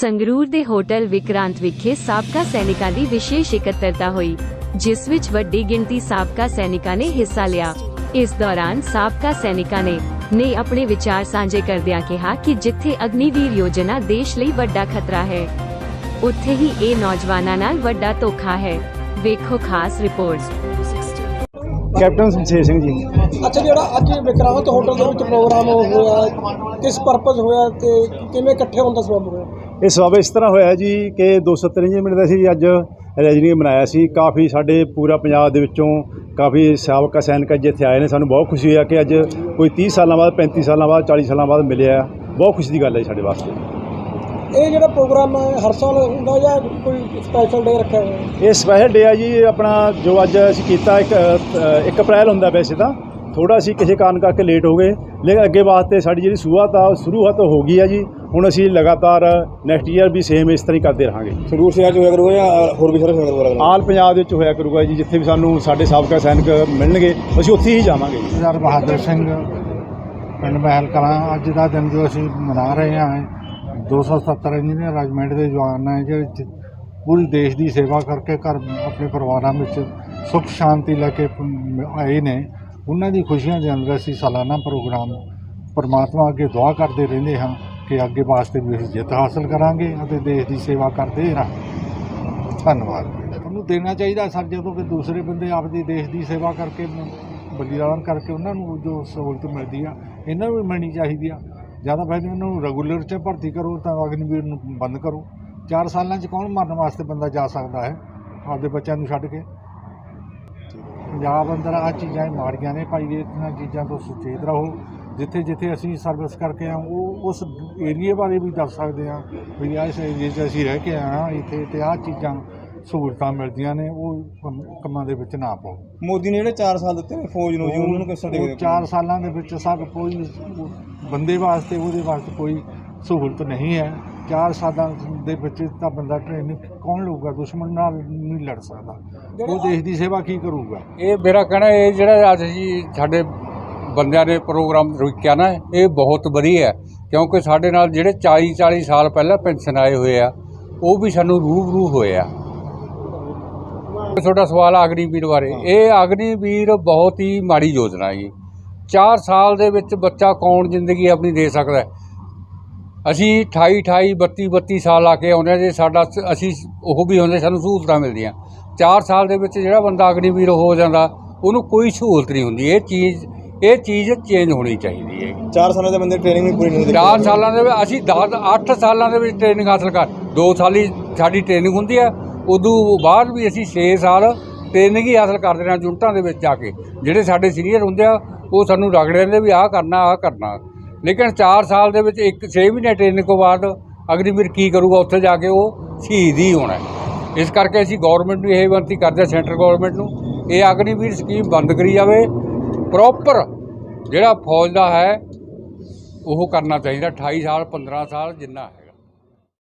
ਸੰਗਰੂਰ ਦੇ ਹੋਟਲ ਵਿਕਰਾਂਤ ਵਿਖੇ ਸਾਬਕਾ ਸੈਨਿਕਾਂ ਦੀ ਵਿਸ਼ੇਸ਼ ਇਕੱਤਰਤਾ ਹੋਈ ਜਿਸ ਵਿੱਚ ਵੱਡੀ ਗਿਣਤੀ ਸਾਬਕਾ ਸੈਨਿਕਾਂ ਨੇ ਹਿੱਸਾ ਲਿਆ। ਇਸ ਦੌਰਾਨ ਸਾਬਕਾ ਸੈਨਿਕਾਂ ਨੇ ਨੇ ਆਪਣੇ ਵਿਚਾਰ ਸਾਂਝੇ ਕਰਦਿਆਂ ਕਿਹਾ ਕਿ ਜਿੱਥੇ ਅਗਨੀਵੀਰ ਯੋਜਨਾ ਦੇਸ਼ ਲਈ ਵੱਡਾ ਖਤਰਾ ਹੈ ਉੱਥੇ ਹੀ ਇਹ ਨੌਜਵਾਨਾਂ ਨਾਲ ਵੱਡਾ ਧੋਖਾ ਹੈ। ਵੇਖੋ ਖਾਸ ਰਿਪੋਰਟ। ਕੈਪਟਨ ਸ਼ਮਸ਼ੇਰ ਸਿੰਘ ਜੀ। ਅੱਛਾ ਜਿਹੜਾ ਅੱਜ ਵਿਕਰਾਂਤ ਹੋਟਲ ਦੇ ਵਿੱਚ ਪ੍ਰੋਗਰਾਮ ਹੋਇਆ ਕਿਸ ਪਰਪਸ ਹੋਇਆ ਤੇ ਕਿਵੇਂ ਇਕੱਠੇ ਹੋਣ ਦਾ ਸਬਬ ਹੋਇਆ? ਇਹ ਸਬਬ ਇਸ ਤਰ੍ਹਾਂ ਹੋਇਆ ਜੀ ਕਿ 253 ਮਿੰਟ ਦਾ ਸੀ ਅੱਜ ਰਜਨੀ ਮਨਾਇਆ ਸੀ ਕਾਫੀ ਸਾਡੇ ਪੂਰਾ ਪੰਜਾਬ ਦੇ ਵਿੱਚੋਂ ਕਾਫੀ ਸਾਬਕਾ ਸੈਨਿਕ ਅੱਜ ਇੱਥੇ ਆਏ ਨੇ ਸਾਨੂੰ ਬਹੁਤ ਖੁਸ਼ੀ ਹੋਈ ਕਿ ਅੱਜ ਕੋਈ 30 ਸਾਲਾਂ ਬਾਅਦ 35 ਸਾਲਾਂ ਬਾਅਦ 40 ਸਾਲਾਂ ਬਾਅਦ ਮਿਲਿਆ। ਬਹੁਤ ਖੁਸ਼ੀ ਦੀ ਗੱਲ ਹੈ ਸਾਡੇ ਵਾਸਤੇ ਇਹ ਜਿਹੜਾ ਪ੍ਰੋਗਰਾਮ ਹਰ ਸਾਲ ਹੁੰਦਾ ਜਾਂ ਕੋਈ ਸਪੈਸ਼ਲ ਡੇ ਰੱਖਿਆ ਹੋਇਆ? ਇਹ ਸਪੈਸ਼ਲ ਡੇ ਆ ਜੀ ਆਪਣਾ ਜੋ ਅੱਜ ਅਸੀਂ ਕੀਤਾ ਇੱਕ ਅ, ਇੱਕ ਅਪ੍ਰੈਲ ਹੁੰਦਾ ਵੈਸੇ ਤਾਂ ਥੋੜਾ ਅਸੀਂ ਕਿਸੇ ਕਾਰਨ ਕਰਕੇ ਲੇਟ ਹੋ ਗਏ। ਲੇਕਿਨ ਅੱਗੇ ਵਾਸਤੇ ਸਾਡੀ ਜਿਹੜੀ ਸ਼ੁਰੂਆਤ ਆ ਉਹ ਸ਼ੁਰੂਆਤ ਹੋ ਗਈ ਆ ਜੀ। ਹੁਣ ਅਸੀਂ ਲਗਾਤਾਰ ਨੈਕਸਟ ਈਅਰ ਵੀ ਸੇਮ ਇਸ ਤਰ੍ਹਾਂ ਹੀ ਕਰਦੇ ਰਹਾਂਗੇ। ਸੰਗਰੂਰ ਸ਼ਹਿਰ ਚ ਹੋਇਆ ਕਰੂਗਾ ਜਾਂ ਹੋਰ ਵੀ ਸਾਰੇ ਸ਼ਹਿਰ ਕਰੂਗਾ? ਆਲ ਪੰਜਾਬ ਦੇ ਵਿੱਚ ਹੋਇਆ ਕਰੂਗਾ ਜੀ ਜਿੱਥੇ ਵੀ ਸਾਨੂੰ ਸਾਡੇ ਸਾਬਕਾ ਸੈਨਿਕ ਮਿਲਣਗੇ ਅਸੀਂ ਉੱਥੇ ਹੀ ਜਾਵਾਂਗੇ। ਜੀ ਸਰਦਾਰ ਬਹਾਦਰ ਸਿੰਘ ਪਿੰਡ ਮਹਿਲ ਕਲਾਂ ਅੱਜ ਦਾ ਦਿਨ ਜੋ ਅਸੀਂ ਮਨਾ ਰਹੇ ਹਾਂ 270 ਇੰਜੀਨੀਅਰ ਰੈਜੀਮੈਂਟ ਦੇ ਜਵਾਨ ਨੇ ਜਿਹੜੇ ਚ- ਪੂਰੀ ਦੇਸ਼ ਦੀ ਸੇਵਾ ਕਰਕੇ ਘਰ ਆਪਣੇ ਪਰਿਵਾਰਾਂ ਵਿੱਚ ਸੁੱਖ ਸ਼ਾਂਤੀ ਲੈ ਕੇ ਆਏ ਨੇ। ਉਹਨਾਂ ਦੀ ਖੁਸ਼ੀਆਂ ਦੇ ਅੰਦਰ ਅਸੀਂ ਸਾਲਾਨਾ ਪ੍ਰੋਗਰਾਮ ਪਰਮਾਤਮਾ ਅੱਗੇ ਦੁਆ ਕਰਦੇ ਰਹਿੰਦੇ ਹਾਂ ਕਿ ਅੱਗੇ ਵਾਸਤੇ ਵੀ ਅਸੀਂ ਜਿੱਤ ਹਾਸਲ ਕਰਾਂਗੇ ਅਤੇ ਦੇਸ਼ ਦੀ ਸੇਵਾ ਕਰਦੇ ਰਹਾਂਗੇ ਧੰਨਵਾਦ। ਤੁਹਾਨੂੰ ਦੇਣਾ ਚਾਹੀਦਾ ਸਰ, ਜਦੋਂ ਕਿ ਦੂਸਰੇ ਬੰਦੇ ਆਪਦੇ ਦੇਸ਼ ਦੀ ਸੇਵਾ ਕਰਕੇ ਬਲੀਦਾਨ ਕਰਕੇ ਉਹਨਾਂ ਨੂੰ ਜੋ ਸਹੂਲਤ ਮਿਲਦੀ ਆ, ਇਹਨਾਂ ਨੂੰ ਵੀ ਮਿਲਣੀ ਚਾਹੀਦੀ ਆ। ਜ਼ਿਆਦਾ ਪਹਿਲੇ ਉਹਨਾਂ ਨੂੰ ਰੈਗੂਲਰ 'ਚ ਭਰਤੀ ਕਰੋ, ਤਾਂ ਅਗਨੀਵੀਰ ਨੂੰ ਬੰਦ ਕਰੋ। 4 ਸਾਲਾਂ 'ਚ ਕੌਣ ਮਰਨ ਵਾਸਤੇ ਬੰਦਾ ਜਾ ਸਕਦਾ ਹੈ? ਆਪਦੇ ਬੱਚਿਆਂ ਨੂੰ ਛੱਡ ਕੇ। ਪੰਜਾਬ ਅੰਦਰ ਆ ਚੀਜ਼ਾਂ ਹੀ ਮਾੜੀਆਂ ਨੇ ਭਾਈ ਇਹਨਾਂ ਚੀਜ਼ਾਂ ਤੋਂ ਸੁਚੇਤ ਰਹੋ। ਜਿੱਥੇ ਜਿੱਥੇ ਅਸੀਂ ਸਰਵਿਸ ਕਰਕੇ ਆ ਉਹ ਉਸ ਏਰੀਏ ਬਾਰੇ ਵੀ ਦੱਸ ਸਕਦੇ ਆ ਵੀ ਇਸ ਏਰੀਏ 'ਚ ਅਸੀਂ ਰਹਿ ਕੇ ਹਾਂ ਇੱਥੇ ਤੇ ਆਹ ਚੀਜ਼ਾਂ ਸਹੂਲਤਾਂ ਮਿਲਦੀਆਂ ਨੇ ਉਹ ਕੰਮ- ਦੇ ਵਿੱਚ ਨਾ ਪਾਓ। ਮੋਦੀ ਨੇ ਜਿਹੜੇ 4 ਸਾਲ ਦਿੱਤੇ ਨੇ ਫੌਜ ਨੂੰ ਜੀ ਉਹਨਾਂ ਨੂੰ ਕਿਸ ਤਰ੍ਹਾਂ ਉਹ ਦੇਖਦੇ ਚਾਰ ਸਾਲਾਂ ਦੇ ਵਿੱਚ ਸਭ ਕੋਈ ਬੰਦੇ ਵਾਸਤੇ ਉਹਦੇ ਵਾਸਤੇ ਕੋਈ ਸਹੂਲਤ ਨਹੀਂ ਹੈ। ਚਾਰ ਸਾਲਾਂ ਦੇ ਵਿੱਚ ਤਾਂ ਬੰਦਾ ਟ੍ਰੇਨਿੰਗ ਕੌਣ ਲਊਗਾ? ਦੁਸ਼ਮਣ ਨਾਲ ਨਹੀਂ ਲੜ ਸਕਦਾ। ਉਹ ਦੇਸ਼ ਦੀ ਸੇਵਾ ਕੀ ਕਰੂਗਾ? ਇਹ ਮੇਰਾ ਕਹਿਣਾ ਇਹ ਜਿਹੜਾ ਅੱਜ ਜੀ ਸਾਡੇ ਬੰਦਿਆਂ ਨੇ ਪ੍ਰੋਗਰਾਮ ਰੁਕਿਆ ਨਾ ਇਹ ਬਹੁਤ ਵਧੀਆ ਹੈ। ਕਿਉਂਕਿ ਸਾਡੇ ਨਾਲ ਜਿਹੜੇ 40 40 ਸਾਲ ਪਹਿਲਾਂ ਪੈਨਸ਼ਨ ਆਏ ਹੋਏ ਆ ਉਹ ਵੀ ਸਾਨੂੰ ਰੂਬਰੂ ਹੋਏ ਆ। ਤੁਹਾਡਾ ਸਵਾਲ ਆ ਅਗਨੀਵੀਰ ਬਾਰੇ। ਇਹ ਅਗਨੀਵੀਰ ਬਹੁਤ ਹੀ ਮਾੜੀ ਯੋਜਨਾ ਹੈ ਜੀ। 4 ਸਾਲ ਦੇ ਵਿੱਚ ਬੱਚਾ ਕੌਣ ਜ਼ਿੰਦਗੀ ਆਪਣੀ ਦੇ ਸਕਦਾ ਹੈ? ਅਸੀਂ 28 28 32 32 ਸਾਲ ਆ ਕੇ ਆਉਂਦੇ ਹਾਂ ਜੇ ਸਾਡਾ ਅਸੀਂ ਉਹ ਵੀ ਹੁੰਦੇ ਸਾਨੂੰ ਸਹੂਲਤਾਂ ਮਿਲਦੀਆਂ। 4 ਸਾਲ ਦੇ ਵਿੱਚ ਜਿਹੜਾ ਬੰਦਾ ਅਗਨੀਵੀਰ ਹੋ ਜਾਂਦਾ ਉਹਨੂੰ ਕੋਈ ਸਹੂਲਤ ਨਹੀਂ ਹੁੰਦੀ। ਇਹ ਚੀਜ਼ ਇਹ ਚੀਜ਼ ਚੇਂਜ ਹੋਣੀ ਚਾਹੀਦੀ ਹੈ। 4 ਸਾਲਾਂ ਦੇ ਬੰਦੇ ਟ੍ਰੇਨਿੰਗ ਵੀ ਪੂਰੀ ਨਹੀਂ ਹੁੰਦੀ। 4 ਸਾਲਾਂ ਦੇ ਵਿੱਚ ਅਸੀਂ 10 8 ਸਾਲਾਂ ਦੇ ਵਿੱਚ ਟ੍ਰੇਨਿੰਗ ਹਾਸਲ ਕਰ 2 ਸਾਲੀ ਸਾਡੀ ਟ੍ਰੇਨਿੰਗ ਹੁੰਦੀ ਹੈ। ਉਦੋਂ ਬਾਅਦ ਵੀ ਅਸੀਂ 6 ਸਾਲ ਟ੍ਰੇਨਿੰਗ ਹੀ ਹਾਸਲ ਕਰਦੇ ਹਾਂ ਜੁਨਟਾਂ ਦੇ ਵਿੱਚ ਜਾ ਕੇ। ਜਿਹੜੇ ਸਾਡੇ ਸੀਨੀਅਰ ਹੁੰਦੇ ਆ ਉਹ ਸਾਨੂੰ ਰਗੜੇ ਨੇ ਵੀ ਆਹ ਕਰਨਾ ਆਹ ਕਰਨਾ। ਲੇਕਿਨ 4 ਸਾਲ ਦੇ ਵਿੱਚ ਇੱਕ 6 ਮਹੀਨੇ ਟ੍ਰੇਨਿੰਗ ਤੋਂ ਬਾਅਦ ਅਗਨੀਵੀਰ ਕੀ ਕਰੂਗਾ, ਉੱਥੇ ਜਾ ਕੇ ਉਹ ਸ਼ਹੀਦ ਹੀ ਹੋਣਾ ਇਸ ਕਰਕੇ ਅਸੀਂ ਗਵਰਨਮੈਂਟ ਨੂੰ ਇਹ ਬੇਨਤੀ ਕਰਦੇ ਹਾਂ ਸੈਂਟਰ ਗਵਰਨਮੈਂਟ ਨੂੰ, ਇਹ ਅਗਨੀਵੀਰ ਸਕੀਮ ਬੰਦ ਕਰੀ ਜਾਵੇ। ਪ੍ਰੋਪਰ ਜਿਹੜਾ ਫੌਜ ਦਾ ਹੈ, ਉਹ ਕਰਨਾ ਚਾਹੀਦਾ 28 ਸਾਲ 15 ਸਾਲ ਜਿੰਨਾ ਹੈ।